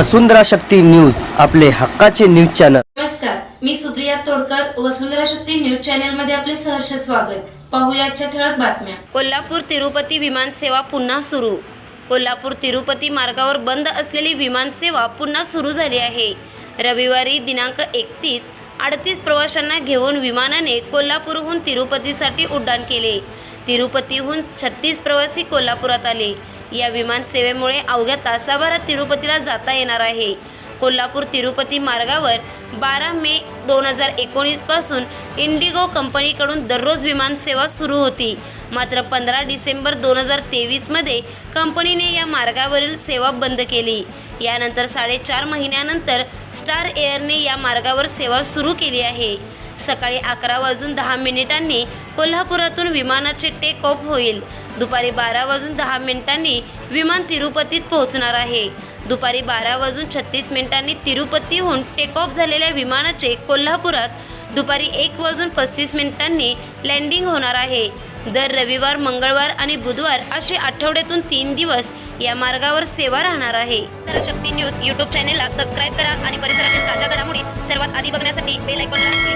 वसुंधरा Shakti news आपले हक्काचे news channel. नमस्कार मी सुप्रिया तोडकर वसुंधरा शक्ती न्यूज चॅनलमध्ये आपले सहर्ष स्वागत. पाहुयाच्या ठळक बातम्या. कोल्हापूर तिरुपती विमानसेवा पुन्हा सुरू. कोल्हापूर तिरुपती मार्गावर बंद असलेली विमानसेवा पुन्हा सुरू झाली आहे. रविवारी दिनांक एकतीस अडतीस प्रवाशांना घेऊन विमानाने कोल्हापूरहून तिरुपतीसाठी उड्डाण केले. तिरुपतीहून छत्तीस प्रवासी कोल्हापुरात आले. या विमानसेवेमुळे अवघ्या तासाभरात तिरुपतीला जाता येणार आहे. कोल्हापूर तिरुपती मार्गावर बारा मे दोन हजार एकोणीसपासून इंडिगो कंपनीकडून दररोज विमानसेवा सुरू होती. मात्र पंधरा डिसेंबर दोन हजार तेवीसमध्ये कंपनीने या मार्गावरील सेवा बंद केली. यानंतर साडेचार महिन्यानंतर स्टार एअरने या मार्गावर सेवा सुरू केली आहे. सकाळी अकरा वाजून दहा मिनिटांनी कोल्हापुरातून विमानाचे टेक ऑफ होईल. दुपारी बारा वाजून दहा मिनिटांनी विमान तिरुपतीत पोहोचणार आहे. दुपारी बारा वाजून छत्तीस मिनिटांनी तिरुपतीहून टेक ऑफ झालेल्या विमानाचे कोल्हापुरात दुपारी एक वाजून पस्तीस मिनिटांनी लँडिंग होणार आहे. दर रविवार मंगळवार आणि बुधवार असे आठवड्यातून तीन दिवस या मार्गावर सेवा राहणार आहे. शक्ती न्यूज यूट्यूब चॅनेलला सबस्क्राईब करा आणि परिसरातील ताज्या घडामोडी सर्वात आधी बघण्यासाठी बेल आयकॉनला